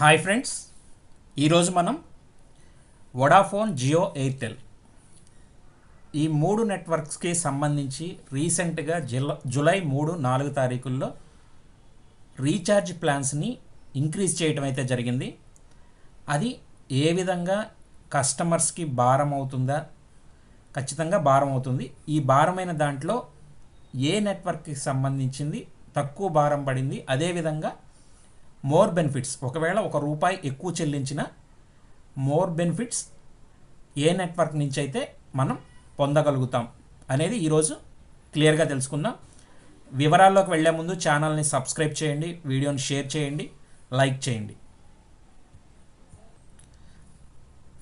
Hi friends ఈరోజు మనం Vodafone Jio Airtel. ఈ మూడు నెట్వర్క్స్కి సంబంధించి రీసెంట్గా జుల జూలై మూడు నాలుగు తారీఖుల్లో రీఛార్జ్ ప్లాన్స్ని ఇంక్రీజ్ చేయడం అయితే జరిగింది. అది ఏ విధంగా కస్టమర్స్కి భారం అవుతుందా? ఖచ్చితంగా భారం అవుతుంది. ఈ భారమైన దాంట్లో ఏ నెట్వర్క్కి సంబంధించింది? తక్కువ భారం పడింది. అదేవిధంగా మోర్ బెనిఫిట్స్ ఒకవేళ ఒక రూపాయి ఎక్కువ చెల్లించిన మోర్ బెనిఫిట్స్ ఏ నెట్వర్క్ నుంచి అయితే మనం పొందగలుగుతాం అనేది ఈరోజు క్లియర్గా తెలుసుకుందాం. వివరాల్లోకి వెళ్ళే ముందు ఛానల్ని సబ్స్క్రైబ్ చేయండి వీడియోని షేర్ చేయండి లైక్ చేయండి.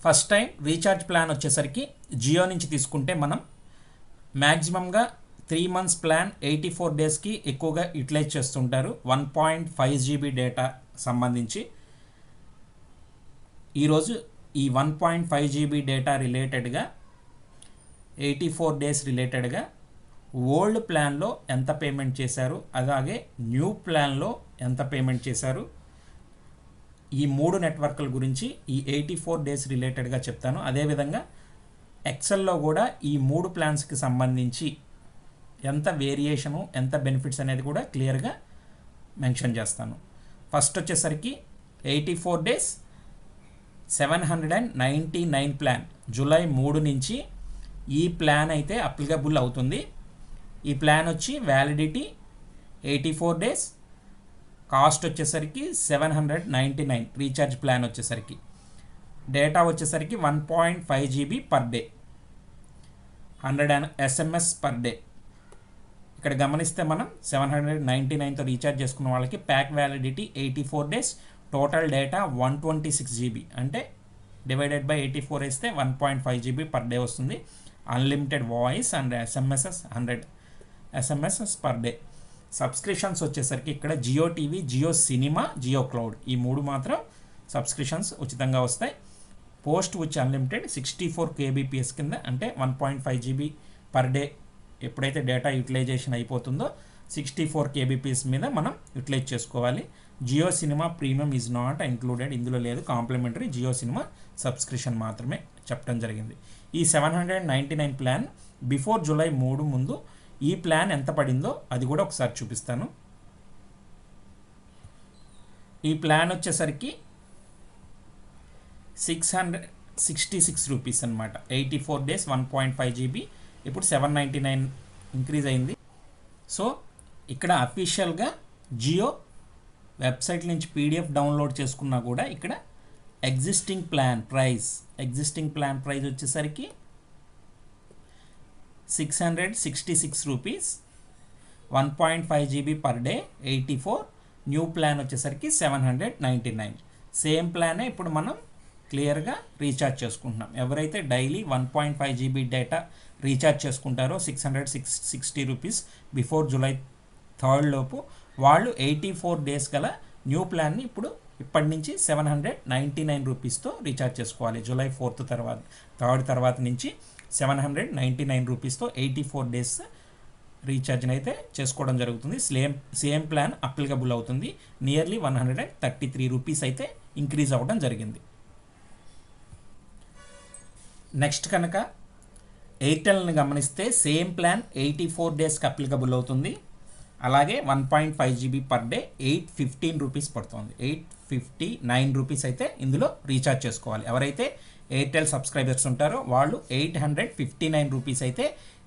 ఫస్ట్ టైం రీఛార్జ్ ప్లాన్ వచ్చేసరికి జియో నుంచి తీసుకుంటే మనం మ్యాక్సిమంగా three months plan eighty four డేస్కి ఎక్కువగా యూటిలైజ్ చేస్తుంటారు. One point five GB data సంబంధించి. ఈరోజు ఈ one point five GB data రిలేటెడ్గా ఎయిటీ ఫోర్ డేస్ రిలేటెడ్గా ఓల్డ్ ప్లాన్లో ఎంత పేమెంట్ చేశారు అలాగే న్యూ ప్లాన్లో ఎంత పేమెంట్ చేశారు ఈ మూడు నెట్వర్క్ల గురించి ఈ ఎయిటీ ఫోర్ డేస్ రిలేటెడ్గా చెప్తాను. అదేవిధంగా ఎక్సెల్లో కూడా ఈ మూడు ప్లాన్స్కి సంబంధించి ఎంత వేరియేషను ఎంత బెనిఫిట్స్ అనేది కూడా క్లియర్గా మెన్షన్ చేస్తాను. ఫస్ట్ వచ్చేసరికి eighty four days seven hundred and ninety nine plan July మూడు నుంచి ఈ ప్లాన్ అయితే అప్లికబుల్ అవుతుంది. ఈ ప్లాన్ వచ్చి validity eighty four days cost వచ్చేసరికి seven hundred ninety nine recharge plan వచ్చేసరికి. డేటా వచ్చేసరికి one point five GB per day hundred and SMS per day ఇక్కడ గమనిస్తే మనం సెవెన్ హండ్రెడ్ నైంటీ నైన్తో రీఛార్జ్ చేసుకున్న వాళ్ళకి pack validity eighty four days total data one twenty six GB అంటే divided by eighty four వేస్తే one point five GB per day వస్తుంది unlimited voice and SMSs hundred SMSs per day subscriptions వచ్చేసరికి ఇక్కడ Jio TV Jio cinema Jio cloud ఈ మూడు మాత్రం subscriptions ఉచితంగా వస్తాయి. Post which unlimited sixty four kbps కింద అంటే one point five GB per day ఎప్పుడైతే డేటా యూటిలైజేషన్ అయిపోతుందో సిక్స్టీ ఫోర్ కేబీపీఎస్ మీద మనం యూటిలైజ్ చేసుకోవాలి. Jio cinema premium is not included ఇందులో లేదు. కాంప్లిమెంటరీ జియో సినిమా సబ్స్క్రిప్షన్ మాత్రమే చెప్పడం జరిగింది. ఈ seven hundred ninety nine plan before July మూడు ముందు ఈ ప్లాన్ ఎంత పడిందో అది కూడా ఒకసారి చూపిస్తాను. ఈ ప్లాన్ వచ్చేసరికి six hundred sixty six rupees అనమాట eighty four days one point five GB ఇప్పుడు సెవెన్ నైంటీ నైన్ ఇంక్రీజ్ అయింది. సో ఇక్కడ అఫీషియల్గా జియో వెబ్సైట్ నుంచి పీడిఎఫ్ డౌన్లోడ్ చేసుకున్నా కూడా ఇక్కడ existing plan price existing plan price వచ్చేసరికి six hundred sixty six rupees one point five GB per day eighty four new plan వచ్చేసరికి seven hundred ninety nine same ప్లానే ఇప్పుడు మనం క్లియర్గా రీఛార్జ్ చేసుకుంటున్నాం. ఎవరైతే daily one point five GB data recharge చేసుకుంటారో six hundred six sixty rupees before July third లోపు. వాళ్ళు eighty four days గల న్యూ ప్లాన్ని ఇప్పుడు ఇప్పటి నుంచి సెవెన్ హండ్రెడ్ నైంటీ నైన్ రూపీస్తో రీఛార్జ్ చేసుకోవాలి. జూలై ఫోర్త్ తర్వాత థర్డ్ తర్వాత నుంచి సెవెన్ హండ్రెడ్ నైంటీ నైన్ రూపీస్తో ఎయిటీ ఫోర్ డేస్ రీఛార్జ్ని అయితే చేసుకోవడం జరుగుతుంది. సేమ్ సేమ్ ప్లాన్ అప్లికబుల్ అవుతుంది. Nearly one hundred and thirty three rupees అయితే ఇంక్రీజ్ అవ్వడం జరిగింది. నెక్స్ట్ కనుక ఎయిర్టెల్ని గమనిస్తే సేమ్ ప్లాన్ ఎయిటీ ఫోర్ డేస్కి అప్లికబుల్ అవుతుంది. అలాగే one point five GB per day eight fifteen rupees పడుతుంది. ఎయిట్ ఫిఫ్టీ నైన్ రూపీస్ అయితే ఇందులో రీఛార్జ్ చేసుకోవాలి. ఎవరైతే ఎయిర్టెల్ సబ్స్క్రైబర్స్ ఉంటారో వాళ్ళు eight hundred fifty nine rupees అయితే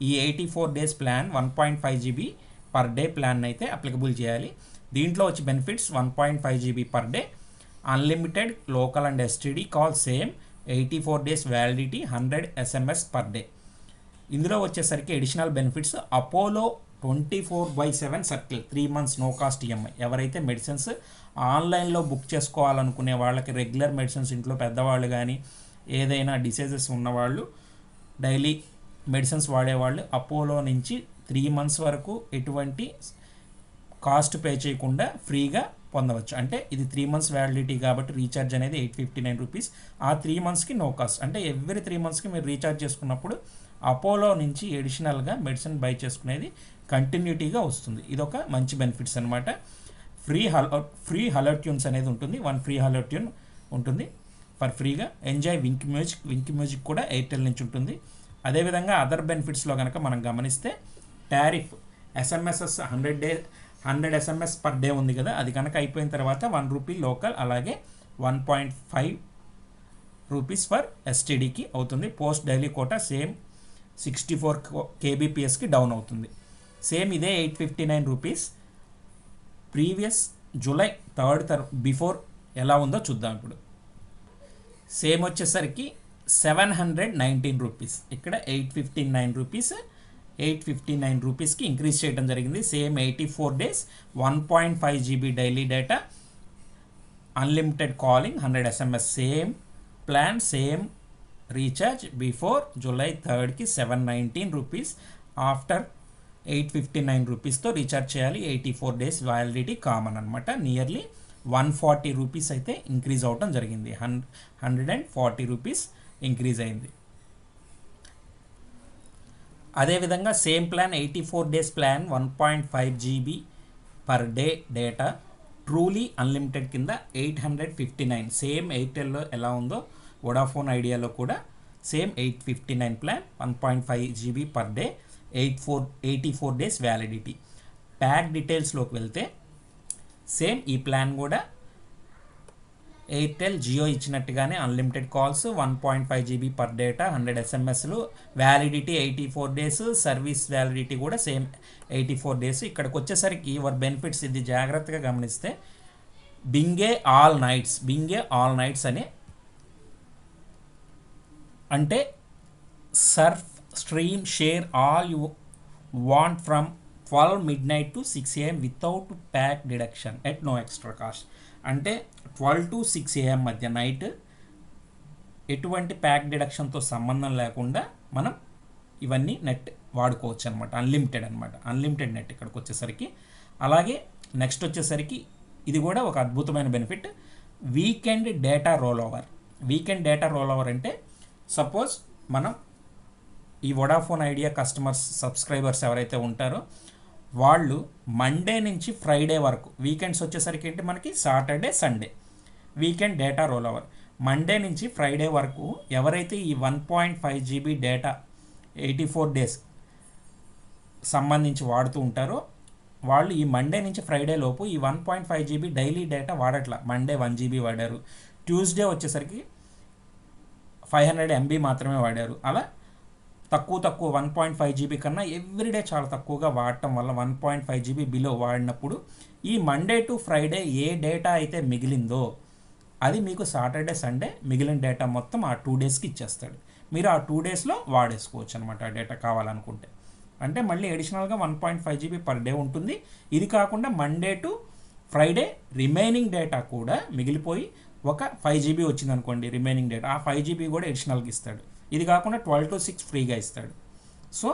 ఈ eighty four days plan one point five GB per day plan అయితే అప్లికబుల్ చేయాలి. దీంట్లో వచ్చి benefits one point five GB per day unlimited local and STD call same eighty four days validity hundred SMS per day. ఇందులో వచ్చేసరికి additional benefits Apollo twenty four by seven circle three months no cost EMI ఎవరైతే medicines ఆన్లైన్లో book చేసుకోవాలనుకునే వాళ్ళకి regular medicines ఇంట్లో పెద్దవాళ్ళు కానీ ఏదైనా డిసీజెస్ ఉన్నవాళ్ళు డైలీ మెడిసిన్స్ వాడేవాళ్ళు అపోలో నుంచి త్రీ మంత్స్ వరకు ఎటువంటి కాస్ట్ పే చేయకుండా ఫ్రీగా పొందవచ్చు. అంటే ఇది త్రీ మంత్స్ వ్యాలిడిటీ కాబట్టి రీఛార్జ్ అనేది ఎయిట్ ఫిఫ్టీ నైన్ రూపీస్ ఆ త్రీ మంత్స్కి నో కాస్ట్ అంటే ఎవ్రీ త్రీ మంత్స్కి మీరు రీఛార్జ్ చేసుకున్నప్పుడు అపోలో నుంచి ఎడిషనల్గా మెడిసిన్ బై చేసుకునేది కంటిన్యూటీగా వస్తుంది. ఇది ఒక మంచి బెనిఫిట్స్ అనమాట ఫ్రీ హలో ఫ్రీ హలర్ట్యూన్స్ అనేది ఉంటుంది. వన్ ఫ్రీ హలర్ట్యూన్ ఉంటుంది ఫర్ ఫ్రీగా. Enjoy Wynk music Wynk music కూడా ఎయిర్టెల్ నుంచి ఉంటుంది. అదేవిధంగా అదర్ బెనిఫిట్స్లో కనుక మనం గమనిస్తే tariff SMSs hundred day hundred SMS per day ఉంది కదా అది కనుక అయిపోయిన తర్వాత వన్ రూపీ లోకల్ అలాగే one point five rupees for ఎస్టీడీకి అవుతుంది. Post daily quota same sixty four కేబీపీఎస్కి down అవుతుంది. సేమ్ ఇదే eight fifty nine rupees previous July third తర్ బిఫోర్ ఎలా ఉందో చూద్దాం ఇప్పుడు. సేమ్ వచ్చేసరికి సెవెన్ హండ్రెడ్ నైన్టీన్ రూపీస్ ఇక్కడ eight fifty nine rupees eight fifty nine రూపీస్కి ఇంక్రీజ్ చేయడం జరిగింది. Same eighty four days one point five GB daily data unlimited calling hundred SMS same plan same recharge before July థర్డ్కి seven nineteen rupees after eight fifty nine రూపీస్తో recharge చేయాలి. Eighty four days validity common అనమాట nearly one forty rupees అయితే increase అవటం జరిగింది. హన్ hundred and forty rupees increase అయింది. అదేవిధంగా same plan eighty four days plan one point five GB per day data truly unlimited కింద eight hundred fifty nine. Same ఎయిర్టెల్లో ఎలా ఉందో Vodafone ఐడియాలో కూడా same eight fifty nine plan one point five GB per day eight four eighty four days validity pack డీటెయిల్స్లోకి వెళ్తే same ఈ plan కూడా Airtel Jio ఇచ్చినట్టుగానే unlimited calls one point five GB per data hundred ఎస్ఎంఎస్లు validity eighty four days service validity కూడా same eighty four days ఇక్కడికి వచ్చేసరికి your benefits ఇది జాగ్రత్తగా గమనిస్తే binge all nights binge all nights అనే అంటే surf stream share all you want from twelve midnight to six AM without pack deduction at no extra cost అంటే twelve to six AM మధ్య night ఎటువంటి pack డిడక్షన్తో సంబంధం లేకుండా మనం ఇవన్నీ నెట్ వాడుకోవచ్చు అనమాట అన్లిమిటెడ్ అనమాట అన్లిమిటెడ్ నెట్ ఇక్కడికి వచ్చేసరికి. అలాగే నెక్స్ట్ వచ్చేసరికి ఇది కూడా ఒక అద్భుతమైన benefit weekend data roll over weekend data roll over అంటే సపోజ్ మనం ఈ వొడాఫోన్ ఐడియా కస్టమర్స్ సబ్స్క్రైబర్స్ ఎవరైతే ఉంటారో వాళ్ళు మండే నుంచి ఫ్రైడే వరకు వీకెండ్స్ వచ్చేసరికి ఏంటి మనకి? Saturday Sunday weekend data roll over Monday నుంచి ఫ్రైడే వరకు ఎవరైతే ఈ one point five GB data eighty four days సంబంధించి వాడుతూ ఉంటారో వాళ్ళు ఈ మండే నుంచి ఫ్రైడే లోపు ఈ one point five GB daily data వాడట్లా. Monday one GB వాడారు. ట్యూస్డే వచ్చేసరికి ఫైవ్ హండ్రెడ్ ఎంబీ మాత్రమే వాడారు. అలా తక్కువ తక్కువ వన్ పాయింట్ ఫైవ్ జీబీ కన్నా ఎవ్రీడే చాలా తక్కువగా వాడటం వల్ల one point five GB below వాడినప్పుడు ఈ మండే టు ఫ్రైడే ఏ డేటా అయితే మిగిలిందో అది మీకు సాటర్డే సండే మిగిలిన డేటా మొత్తం ఆ టూ డేస్కి ఇచ్చేస్తాడు. మీరు ఆ టూ డేస్లో వాడేసుకోవచ్చు అనమాట ఆ డేటా కావాలనుకుంటే. అంటే మళ్ళీ అడిషనల్గా one point five GB per day ఉంటుంది. ఇది కాకుండా Monday to Friday remaining data కూడా మిగిలిపోయి ఒక ఫైవ్ జీబీ వచ్చింది అనుకోండి రిమైనింగ్ డేటా ఆ ఫైవ్ జీబీ కూడా అడిషనల్గా ఇస్తాడు. ఇది కాకుండా ట్వెల్వ్ టు సిక్స్ ఫ్రీగా ఇస్తాడు. సో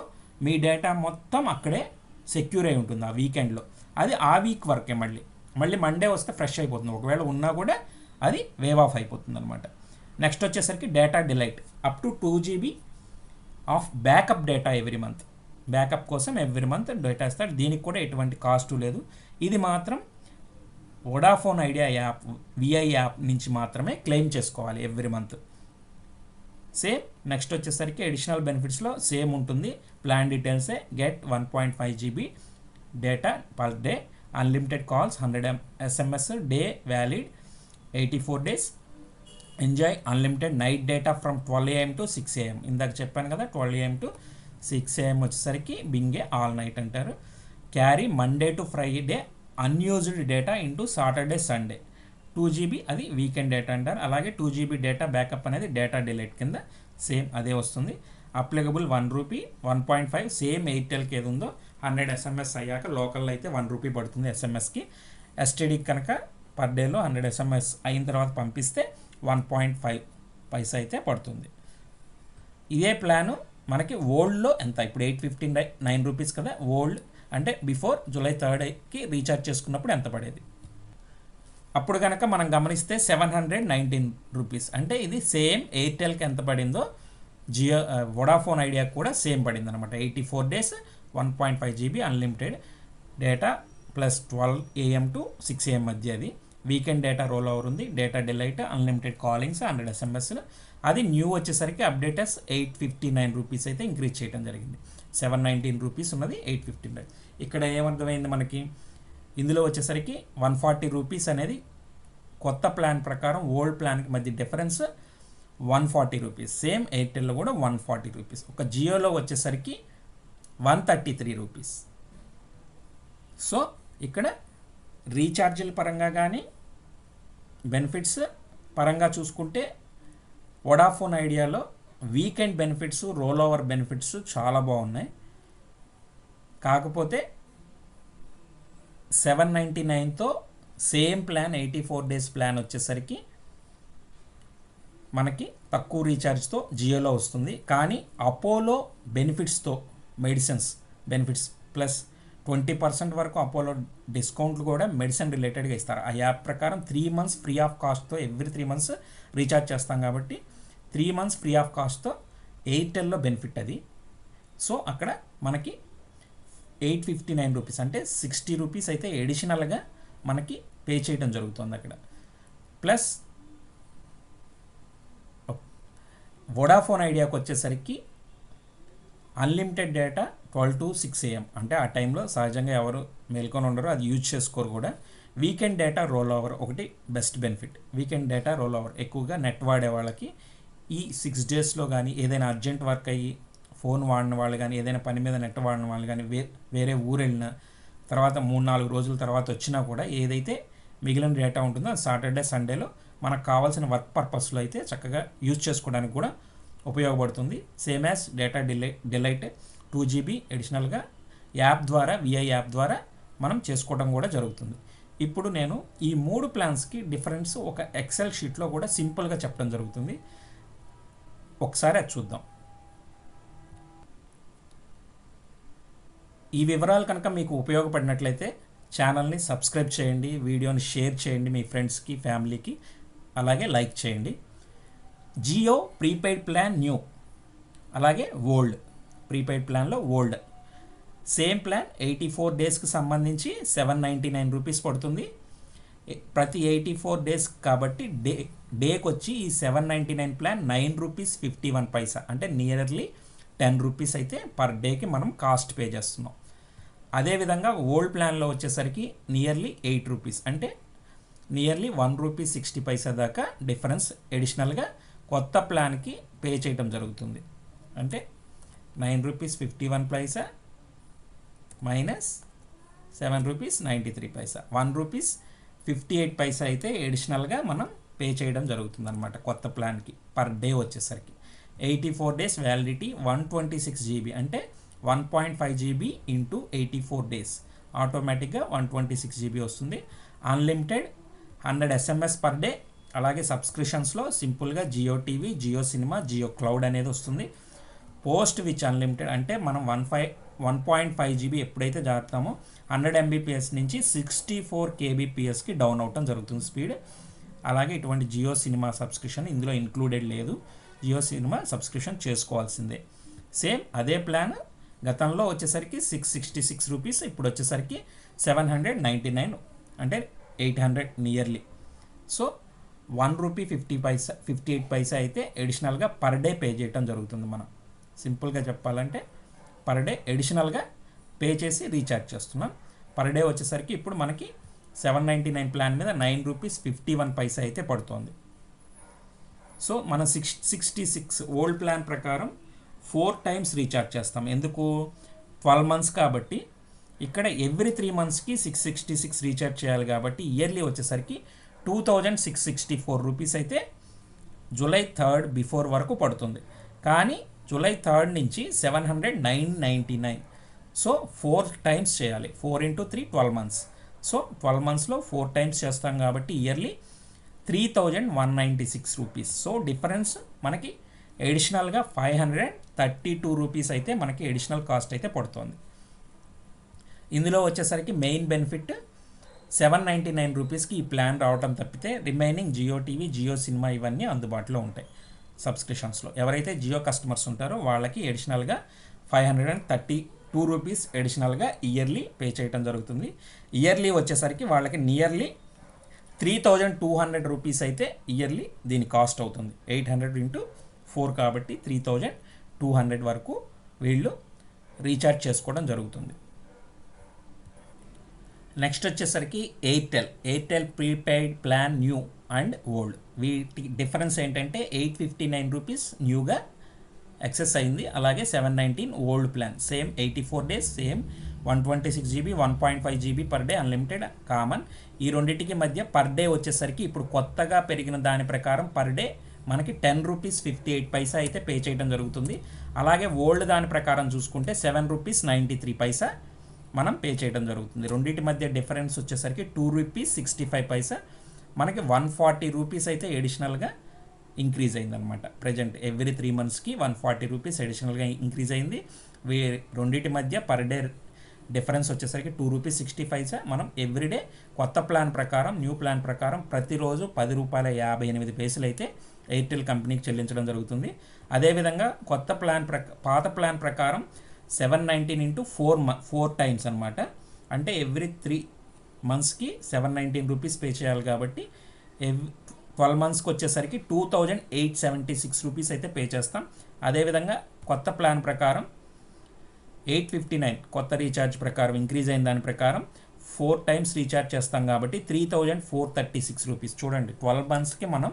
మీ డేటా మొత్తం అక్కడే సెక్యూర్ అయి ఉంటుంది ఆ వీకెండ్లో అది ఆ వీక్ వరకే మళ్ళీ. మళ్ళీ మండే వస్తే ఫ్రెష్ అయిపోతుంది. ఒకవేళ ఉన్నా కూడా అది వేవ్ ఆఫ్ అయిపోతుంది అనమాట నెక్స్ట్ వచ్చేసరికి data delight up to two GB of backup data every month backup కోసం ఎవ్రీ మంత్ డేటా ఇస్తాడు. దీనికి కూడా ఎటువంటి కాస్ట్ లేదు. ఇది మాత్రం Vodafone Idea app Vi app నుంచి మాత్రమే క్లెయిమ్ చేసుకోవాలి ఎవ్రీ మంత్ సేమ్ నెక్స్ట్ వచ్చేసరికి అడిషనల్ బెనిఫిట్స్లో సేమ్ ఉంటుంది. Plan డీటెయిల్సే get one point five GB data per day unlimited calls hundred M SMS day valid eighty four days enjoy unlimited night data from twelve AM to six AM ఇందాక చెప్పాను కదా twelve AM to six AM వచ్చేసరికి binge all night అంటారు. Carry Monday to Friday unused data into Saturday Sunday two GB అది weekend data అంటారు. అలాగే two GB data backup అనేది data delight కింద సేమ్ అదే వస్తుంది. Applicable one rupee one point five same ఎయిర్టెల్కి ఏది ఉందో హండ్రెడ్ ఎస్ఎంఎస్ అయ్యాక లోకల్లో అయితే వన్ రూపీ పడుతుంది ఎస్ఎంఎస్కి ఎస్టీడీకి కనుక పర్ డేలో హండ్రెడ్ ఎస్ఎంఎస్ అయిన తర్వాత పంపిస్తే వన్ పాయింట్ ఫైవ్ పైసా అయితే పడుతుంది. ఇదే ప్లాను మనకి ఓల్డ్లో ఎంత? ఇప్పుడు ఎయిట్ ఫిఫ్టీన్ నైన్ రూపీస్ కదా ఓల్డ్ అంటే బిఫోర్ జూలై థర్డ్కి రీఛార్జ్ చేసుకున్నప్పుడు ఎంత పడేది? అప్పుడు కనుక మనం గమనిస్తే సెవెన్ హండ్రెడ్ నైన్టీన్ రూపీస్. అంటే ఇది సేమ్ ఎయిర్టెల్కి ఎంత పడిందో జియో వొడాఫోన్ ఐడియా కూడా సేమ్ పడింది అనమాట eighty four days one point five GB unlimited data plus twelve AM to six AM మధ్య అది. వీకెండ్ డేటా రోల్ ఓవర్ ఉంది data delight unlimited callings hundred ఎస్ఎంఎస్లు. అది న్యూ వచ్చేసరికి updaters eight fifty nine rupees అయితే increase చేయడం జరిగింది. Seven nineteen rupees ఉన్నది eight fifteen ఇక్కడ ఏమర్థమైంది మనకి? ఇందులో వచ్చేసరికి వన్ ఫార్టీ రూపీస్ అనేది కొత్త ప్లాన్ ప్రకారం ఓల్డ్ ప్లాన్కి మధ్య difference one forty rupees same ఎయిర్టెల్లో కూడా వన్ ఫార్టీ రూపీస్ ఒక జియోలో వచ్చేసరికి one thirty three rupees so ఇక్కడ రీఛార్జీల పరంగా కానీ బెనిఫిట్స్ పరంగా చూసుకుంటే Vodafone ఐడియాలో weekend benefits roll over benefits చాలా బాగున్నాయి. కాకపోతే seven ninety నైన్తో same plan eighty four days plan వచ్చేసరికి మనకి తక్కువ రీఛార్జ్తో జియోలో వస్తుంది. కానీ Apollo బెనిఫిట్స్తో medicines benefits plus twenty percent వరకు అపోలో డిస్కౌంట్లు కూడా మెడిసిన్ రిలేటెడ్గా ఇస్తారు. ఆ యాప్ ప్రకారం త్రీ మంత్స్ ఫ్రీ ఆఫ్ కాస్ట్తో ఎవ్రీ త్రీ మంత్స్ రీఛార్జ్ చేస్తాం కాబట్టి త్రీ మంత్స్ ఫ్రీ ఆఫ్ కాస్ట్తో ఎయిర్టెల్లో బెనిఫిట్ అది. సో అక్కడ మనకి ఎయిట్ ఫిఫ్టీ నైన్ రూపీస్ అంటే సిక్స్టీ రూపీస్ అయితే ఎడిషనల్గా మనకి పే చేయడం జరుగుతుంది అక్కడ. ప్లస్ వొడాఫోన్ ఐడియాకి వచ్చేసరికి unlimited data twelve to six AM అంటే ఆ టైంలో సహజంగా ఎవరు మేల్కొని ఉండరు అది యూజ్ చేసుకోరు కూడా. వీకెండ్ డేటా రోల్ ఓవర్ ఒకటి best benefit weekend data roll over ఎక్కువగా నెట్ వాడే వాళ్ళకి ఈ సిక్స్ డేస్లో కానీ ఏదైనా అర్జెంట్ వర్క్ అయ్యి ఫోన్ వాడిన వాళ్ళు కానీ ఏదైనా పని మీద నెట్ వాడిన వాళ్ళు కానీ వే వేరే ఊరు వెళ్ళిన తర్వాత మూడు నాలుగు రోజుల తర్వాత వచ్చినా కూడా ఏదైతే మిగిలిన డేటా ఉంటుందో అది సాటర్డే సండేలో మనకు కావాల్సిన వర్క్ పర్పస్లో అయితే చక్కగా యూజ్ చేసుకోవడానికి కూడా ఉపయోగపడుతుంది. Same as data డిలై delight two GB అడిషనల్గా యాప్ ద్వారా విఐ యాప్ ద్వారా మనం చేసుకోవడం కూడా జరుగుతుంది. ఇప్పుడు నేను ఈ మూడు ప్లాన్స్కి డిఫరెన్స్ ఒక ఎక్సెల్ షీట్లో కూడా సింపుల్గా చెప్పడం జరుగుతుంది. ఒకసారి అది చూద్దాం. ఈ వివరాలు కనుక మీకు ఉపయోగపడినట్లయితే ఛానల్ని సబ్స్క్రైబ్ చేయండి వీడియోని షేర్ చేయండి మీ ఫ్రెండ్స్కి ఫ్యామిలీకి అలాగే లైక్ చేయండి. జియో ప్రీపెయిడ్ ప్లాన్ న్యూ అలాగే ఓల్డ్ ప్రీపెయిడ్ ప్లాన్లో old. Same plan eighty four డేస్కి సంబంధించి సెవెన్ నైంటీ నైన్ రూపీస్ పడుతుంది. ప్రతి ఎయిటీ ఫోర్ డేస్ కాబట్టి డే డేకి వచ్చి ఈ seven ninety nine plan nine rupees fifty one paisa. అంటే నియర్లీ టెన్ రూపీస్ అయితే పర్ డేకి మనం కాస్ట్ పే చేస్తున్నాం. అదేవిధంగా ఓల్డ్ ప్లాన్లో వచ్చేసరికి నియర్లీ ఎయిట్ రూపీస్. అంటే nearly one rupee sixty paisa దాకా డిఫరెన్స్ ఎడిషనల్గా కొత్త ప్లాన్కి పే చేయటం జరుగుతుంది. అంటే nine rupees fifty one paisa minus seven rupees ninety three paisa. One rupees fifty eight paisa అయితే ఎడిషనల్గా మనం పే చేయడం జరుగుతుంది అనమాట కొత్త ప్లాన్కి పర్ డే వచ్చేసరికి. Eighty four days validity one twenty six GB అంటే one point five GB into eighty four days ఆటోమేటిక్గా వన్ ట్వంటీ సిక్స్ జీబీ వస్తుంది unlimited hundred SMS per day అలాగే సబ్స్క్రిప్షన్స్లో సింపుల్గా Jio TV Jio cinema Jio cloud అనేది వస్తుంది. Post which unlimited అంటే మనం one five one point five GB ఎప్పుడైతే జారుతామో హండ్రెడ్ ఎంబీపీఎస్ నుంచి సిక్స్టీ ఫోర్ కేబీపీఎస్కి డౌన్ అవటం జరుగుతుంది స్పీడ్. అలాగే ఇటువంటి జియో సినిమా సబ్స్క్రిప్షన్ ఇందులో ఇంక్లూడెడ్ లేదు. జియో సినిమా సబ్స్క్రిప్షన్ చేసుకోవాల్సిందే. సేమ్ అదే ప్లాన్ గతంలో వచ్చేసరికి సిక్స్ సిక్స్టీ సిక్స్ రూపీస్ ఇప్పుడు వచ్చేసరికి సెవెన్ హండ్రెడ్ నైంటీ నైన్ అంటే eight hundred nearly so one rupee fifty paisa fifty eight paisa అయితే ఎడిషనల్గా పర్ డే పే చేయటం జరుగుతుంది మనం. సింపుల్గా చెప్పాలంటే పర్ డే ఎడిషనల్గా పే చేసి రీఛార్జ్ చేస్తున్నాం. పర్ డే వచ్చేసరికి ఇప్పుడు మనకి సెవెన్ నైంటీ నైన్ ప్లాన్ మీద nine rupees fifty one paisa అయితే పడుతోంది. సో మనం six sixty six old plan ప్రకారం ఫోర్ టైమ్స్ రీఛార్జ్ చేస్తాం. ఎందుకు? ట్వెల్వ్ మంత్స్ కాబట్టి ఇక్కడ ఎవ్రీ త్రీ మంత్స్కి సిక్స్ సిక్స్టీ సిక్స్ రీఛార్జ్ చేయాలి కాబట్టి ఇయర్లీ వచ్చేసరికి two thousand six sixty four rupees అయితే జూలై థర్డ్ బిఫోర్ వరకు పడుతుంది. కానీ జూలై థర్డ్ నుంచి seven hundred nine ninety nine. So four times చేయాలి. Four into three twelve months. So twelve మంత్స్లో ఫోర్ టైమ్స్ చేస్తాం కాబట్టి yearly three thousand one ninety six rupees. So difference మనకి ఎడిషనల్గా five hundred thirty two rupees అయితే మనకి additional cost అయితే పడుతుంది. ఇందులో వచ్చేసరికి main benefit seven ninety nine రూపీస్కి ఈ ప్లాన్ రావటం తప్పితే remaining Jio TV Jio cinema ఇవన్నీ అందుబాటులో ఉంటాయి. సబ్స్క్రిప్షన్స్లో. ఎవరైతే జియో కస్టమర్స్ ఉంటారో వాళ్ళకి ఎడిషనల్గా five hundred and thirty two two rupees అడిషనల్గా ఇయర్లీ పే చేయడం జరుగుతుంది. ఇయర్లీ వచ్చేసరికి వాళ్ళకి nearly three thousand two hundred rupees అయితే ఇయర్లీ దీని కాస్ట్ అవుతుంది. ఎయిట్ హండ్రెడ్ ఇంటూ ఫోర్ కాబట్టి త్రీ థౌజండ్ టూ హండ్రెడ్ వరకు వీళ్ళు రీఛార్జ్ చేసుకోవడం జరుగుతుంది. నెక్స్ట్ వచ్చేసరికి Airtel Airtel prepaid plan new and old వీటి డిఫరెన్స్ ఏంటంటే ఎయిట్ ఫిఫ్టీ నైన్ రూపీస్ న్యూగా ఎక్సెస్ అయింది. అలాగే seven nineteen old plan same eighty four days same one twenty six GB one point five GB per day unlimited common ఈ రెండింటికి మధ్య per day వచ్చేసరికి ఇప్పుడు కొత్తగా పెరిగిన దాని ప్రకారం పర్ డే మనకి ten rupees fifty eight paisa అయితే పే చేయడం జరుగుతుంది. అలాగే ఓల్డ్ దాని ప్రకారం చూసుకుంటే seven rupees ninety three paisa మనం పే చేయడం జరుగుతుంది. రెండింటి మధ్య డిఫరెన్స్ వచ్చేసరికి two rupees sixty five paisa మనకి వన్ ఫార్టీ రూపీస్ అయితే ఎడిషనల్గా ఇంక్రీజ్ అయిందనమాట ప్రజెంట్ ఎవ్రీ త్రీ మంత్స్కి వన్ ఫార్టీ రూపీస్ అడిషనల్గా ఇంక్రీజ్ అయింది. వే రెండింటి మధ్య పర్ డే డిఫరెన్స్ వచ్చేసరికి టూ రూపీస్ సిక్స్టీ ఫైవ్సా మనం ఎవ్రీడే కొత్త ప్లాన్ ప్రకారం న్యూ ప్లాన్ ప్రకారం ప్రతిరోజు పది రూపాయల యాభై ఎనిమిది పైసలు అయితే ఎయిర్టెల్ కంపెనీకి చెల్లించడం జరుగుతుంది. అదేవిధంగా కొత్త ప్లాన్ ప్రక పాత ప్లాన్ ప్రకారం సెవెన్ నైన్టీన్ ఇంటూ ఫోర్ మ ఫోర్ టైమ్స్ అనమాట అంటే ఎవ్రీ త్రీ మంత్స్కి సెవెన్ నైన్టీన్ రూపీస్ పే చేయాలి కాబట్టి ఎవ్ ట్వెల్వ్ మంత్స్కి వచ్చేసరికి two thousand eight seventy six rupees అయితే పే చేస్తాం. అదేవిధంగా కొత్త ప్లాన్ ప్రకారం ఎయిట్ ఫిఫ్టీ నైన్ కొత్త రీఛార్జ్ ప్రకారం ఇంక్రీజ్ అయిన దాని ప్రకారం ఫోర్ టైమ్స్ రీఛార్జ్ చేస్తాం కాబట్టి three thousand four thirty six rupees చూడండి ట్వెల్వ్ మంత్స్కి మనం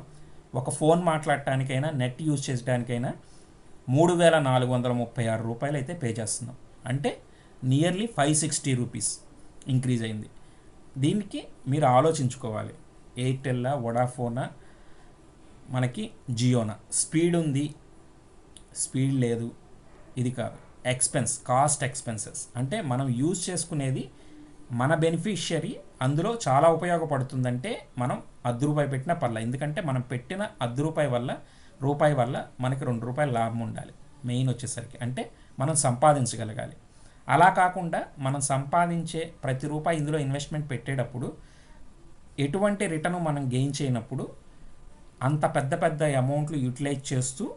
ఒక ఫోన్ మాట్లాడటానికైనా నెట్ యూజ్ చేసడానికైనా మూడు వేల నాలుగు వందల ముప్పై ఆరు రూపాయలు అయితే పే చేస్తున్నాం. అంటే nearly five sixty rupees increase అయింది. దీనికి మీరు ఆలోచించుకోవాలి. ఎయిర్టెల్లా వడాఫోనా మనకి జియోనా. స్పీడ్ ఉంది. స్పీడ్ లేదు. ఇది కాదు. Expense cost expenses. అంటే మనం యూజ్ చేసుకునేది మన బెనిఫిషియరీ అందులో చాలా ఉపయోగపడుతుందంటే మనం అర్ధ రూపాయి పెట్టినా పర్లే. ఎందుకంటే మనం పెట్టిన అర్ధ రూపాయి వల్ల రూపాయి వల్ల మనకి రెండు రూపాయల లాభం ఉండాలి. మెయిన్ వచ్చేసరికి. అంటే మనం సంపాదించగలగాలి. అలా కాకుండా మనం సంపాదించే ప్రతి రూపాయి ఇందులో ఇన్వెస్ట్మెంట్ పెట్టేటప్పుడు ఎటువంటి రిటర్న్ మనం గెయిన్ చేయనప్పుడు అంత పెద్ద పెద్ద అమౌంట్లు యూటిలైజ్ చేస్తూ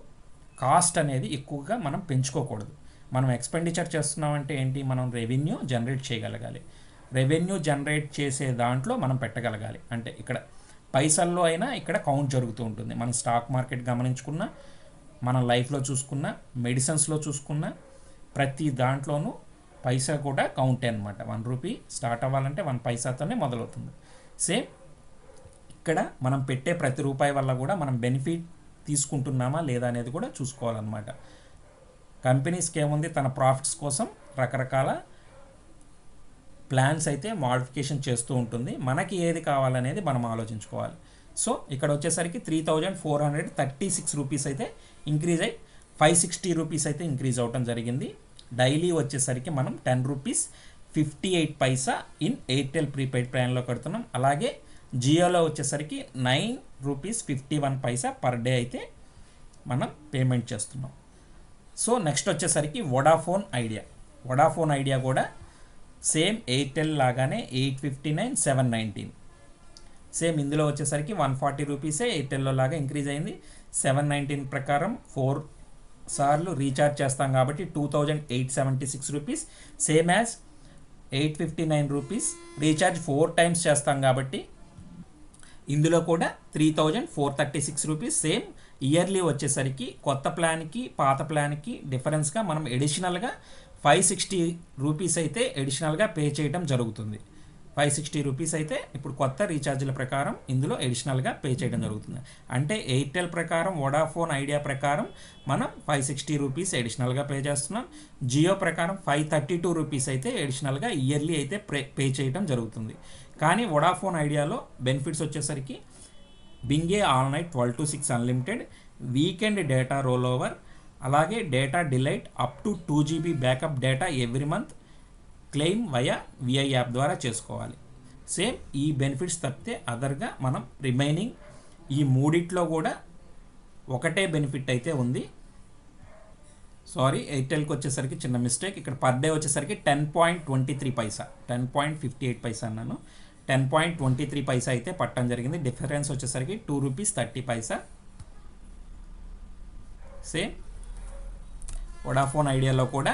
కాస్ట్ అనేది ఎక్కువగా మనం పెంచుకోకూడదు. మనం ఎక్స్పెండిచర్ చేస్తున్నామంటే ఏంటి? మనం రెవెన్యూ జనరేట్ చేయగలగాలి. రెవెన్యూ జనరేట్ చేసే దాంట్లో మనం పెట్టగలగాలి. అంటే ఇక్కడ పైసల్లో అయినా ఇక్కడ కౌంట్ జరుగుతూ ఉంటుంది. మనం స్టాక్ మార్కెట్ గమనించుకున్న మన లైఫ్లో చూసుకున్న మెడిసిన్స్లో చూసుకున్న ప్రతి దాంట్లోనూ పైసా కూడా కౌంటే అనమాట వన్ రూపీ స్టార్ట్ అవ్వాలంటే వన్ పైసాతోనే మొదలవుతుంది. సేమ్ ఇక్కడ మనం పెట్టే ప్రతి రూపాయి వల్ల కూడా మనం బెనిఫిట్ తీసుకుంటున్నామా లేదా అనేది కూడా చూసుకోవాలన్నమాట. కంపెనీస్కి ఏముంది? తన ప్రాఫిట్స్ కోసం రకరకాల ప్లాన్స్ అయితే మాడిఫికేషన్ చేస్తూ ఉంటుంది. మనకి ఏది కావాలనేది మనం ఆలోచించుకోవాలి. సో ఇక్కడ వచ్చేసరికి three thousand four hundred thirty six rupees అయితే ఇంక్రీజ్ అయ్యి ఫైవ్ సిక్స్టీ రూపీస్ అయితే ఇంక్రీజ్ అవటం జరిగింది. డైలీ వచ్చేసరికి మనం ten rupees fifty eight paisa in Airtel prepaid ప్లాన్లో కడుతున్నాం. అలాగే జియోలో వచ్చేసరికి nine rupees fifty one paisa per day అయితే మనం పేమెంట్ చేస్తున్నాం. సో నెక్స్ట్ వచ్చేసరికి వొడాఫోన్ ఐడియా వొడాఫోన్ ఐడియా కూడా సేమ్ ఎయిర్టెల్ లాగానే eight fifty nine seven nineteen. Same ఇందులో వచ్చేసరికి వన్ ఫార్టీ రూపీసే ఎయిర్టెల్లో లాగా ఇంక్రీజ్ అయింది. సెవెన్ నైన్టీన్ ప్రకారం ఫోర్ సార్లు రీఛార్జ్ చేస్తాం కాబట్టి two thousand eight seventy six rupees. Same as eight fifty nine rupees recharge four times చేస్తాం కాబట్టి ఇందులో కూడా three thousand four thirty six rupees. Same yearly వచ్చేసరికి కొత్త ప్లాన్కి పాత ప్లాన్కి డిఫరెన్స్గా మనం ఎడిషనల్గా ఫైవ్ సిక్స్టీ రూపీస్ అయితే ఎడిషనల్గా పే చేయడం జరుగుతుంది. ఫైవ్ సిక్స్టీ రూపీస్ అయితే ఇప్పుడు కొత్త రీఛార్జ్ల ప్రకారం ఇందులో ఎడిషనల్గా పే చేయడం జరుగుతుంది. అంటే ఎయిర్టెల్ ప్రకారం వోడాఫోన్ ఐడియా ప్రకారం మనం ఫైవ్ సిక్స్టీ రూపీస్ ఎడిషనల్గా పే చేస్తున్నాం. జియో ప్రకారం ఫైవ్ థర్టీ టూ రూపీస్ అయితే ఎడిషనల్గా ఇయర్లీ అయితే పే పే చేయడం జరుగుతుంది. కానీ వోడాఫోన్ ఐడియాలో బెనిఫిట్స్ వచ్చేసరికి binge all night twelve to six unlimited weekend data roll over అలాగే data delight up to two GB backup data every month claim via Vi app ద్వారా చేసుకోవాలి. సేమ్ ఈ బెనిఫిట్స్ తప్పితే అదర్గా మనం రిమైనింగ్ ఈ మూడిట్లో కూడా ఒకటే బెనిఫిట్ అయితే ఉంది. సారీ ఎయిర్టెల్కి వచ్చేసరికి చిన్న మిస్టేక్ ఇక్కడ పర్ డే వచ్చేసరికి ten point twenty three paisa. Ten point fifty eight paisa అన్నాను. Ten point twenty three paisa అయితే పట్టడం జరిగింది. డిఫరెన్స్ వచ్చేసరికి two rupees thirty paisa. Same Vodafone ఐడియాలో కూడా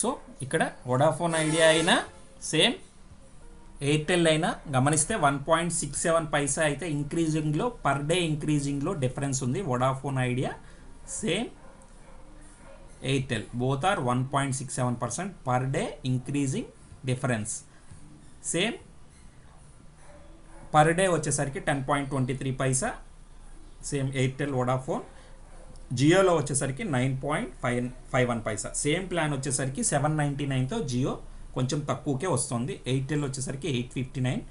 సో ఇక్కడ వడాఫోన్ ఐడియా అయినా సేమ్ ఎయిర్టెల్ అయినా గమనిస్తే one point six seven paisa అయితే ఇంక్రీజింగ్లో పర్ డే ఇంక్రీజింగ్లో డిఫరెన్స్ ఉంది. Vodafone Idea same Airtel. Both are one point six seven percent per day increasing difference same per day వచ్చేసరికి ten point twenty three paisa. Same Airtel Vodafone జియోలో వచ్చేసరికి nine point five five one paisa same plan వచ్చేసరికి seven ninety నైన్తో జియో కొంచెం తక్కువకే వస్తుంది. Airtel వచ్చేసరికి eight fifty nine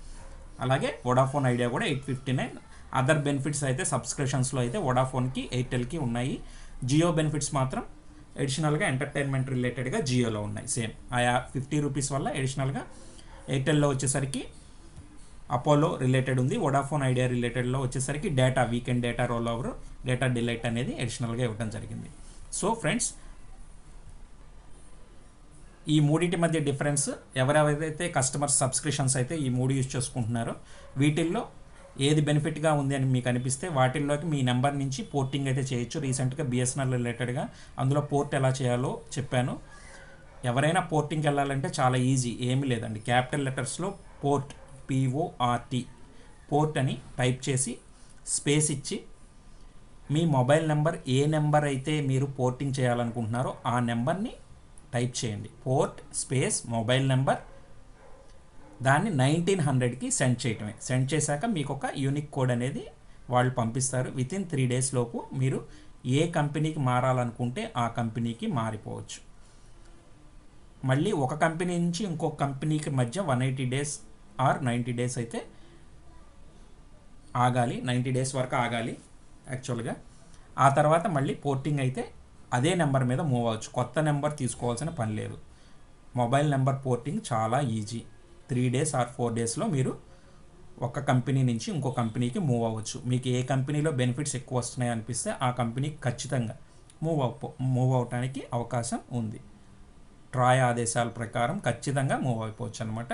అలాగే Vodafone idea కూడా eight fifty nine other benefits అయితే సబ్స్క్రిప్షన్స్లో అయితే వొడాఫోన్కి ఎయిర్టెల్కి ఉన్నాయి. జియో బెనిఫిట్స్ మాత్రం అడిషనల్గా ఎంటర్టైన్మెంట్ రిలేటెడ్గా జియోలో ఉన్నాయి. సేమ్ ఆయా ఫిఫ్టీ రూపీస్ వల్ల అడిషనల్గా ఎయిర్టెల్లో వచ్చేసరికి అపోలో రిలేటెడ్ ఉంది. వొడాఫోన్ ఐడియా రిలేటెడ్లో వచ్చేసరికి data weekend data roll over data delight అనేది అడిషనల్గా ఇవ్వడం జరిగింది. సో ఫ్రెండ్స్ ఈ మూడింటి మధ్య డిఫరెన్స్ ఎవరెవరైతే కస్టమర్ సబ్స్క్రిప్షన్స్ అయితే ఈ మూడు యూజ్ చేసుకుంటున్నారో వీటిల్లో ఏది బెనిఫిట్గా ఉంది అని మీకు అనిపిస్తే వాటిల్లోకి మీ నెంబర్ నుంచి పోర్టింగ్ అయితే చేయొచ్చు. రీసెంట్గా బిఎస్ఎన్ఎల్ రిలేటెడ్గా అందులో పోర్ట్ ఎలా చేయాలో చెప్పాను. ఎవరైనా పోర్టింగ్కి వెళ్ళాలంటే చాలా ఈజీ ఏమీ లేదండి. Capital లెటర్స్లో port P O R T port అని టైప్ చేసి స్పేస్ ఇచ్చి మీ మొబైల్ నెంబర్ ఏ నెంబర్ అయితే మీరు పోర్టింగ్ చేయాలనుకుంటున్నారో ఆ నెంబర్ని టైప్ చేయండి. పోర్ట్ స్పేస్ మొబైల్ నెంబర్ దాన్ని నైన్టీన్ హండ్రెడ్కి సెండ్ చేయటమే. సెండ్ చేశాక మీకు ఒక యూనిక్ కోడ్ అనేది వాళ్ళు పంపిస్తారు. విత్ ఇన్ త్రీ డేస్ లోపు మీరు ఏ కంపెనీకి మారాలనుకుంటే ఆ కంపెనీకి మారిపోవచ్చు. మళ్ళీ ఒక కంపెనీ నుంచి ఇంకొక కంపెనీకి మధ్య one eighty days or ninety days అయితే ఆగాలి నైంటీ డేస్ వరకు ఆగాలి యాక్చువల్గా. ఆ తర్వాత మళ్ళీ పోర్టింగ్ అయితే అదే నెంబర్ మీద మూవ్ అవ్వచ్చు. కొత్త నెంబర్ తీసుకోవాల్సిన పని లేదు. మొబైల్ నెంబర్ పోర్టింగ్ చాలా easy. Three days or four డేస్లో మీరు ఒక కంపెనీ నుంచి ఇంకో కంపెనీకి మూవ్ అవ్వచ్చు. మీకు ఏ కంపెనీలో బెనిఫిట్స్ ఎక్కువ వస్తున్నాయి అనిపిస్తే ఆ కంపెనీకి ఖచ్చితంగా మూవ్ అవ మూవ్ అవటానికి అవకాశం ఉంది. ట్రాయ్ ఆదేశాల ప్రకారం ఖచ్చితంగా మూవ్ అయిపోవచ్చు అనమాట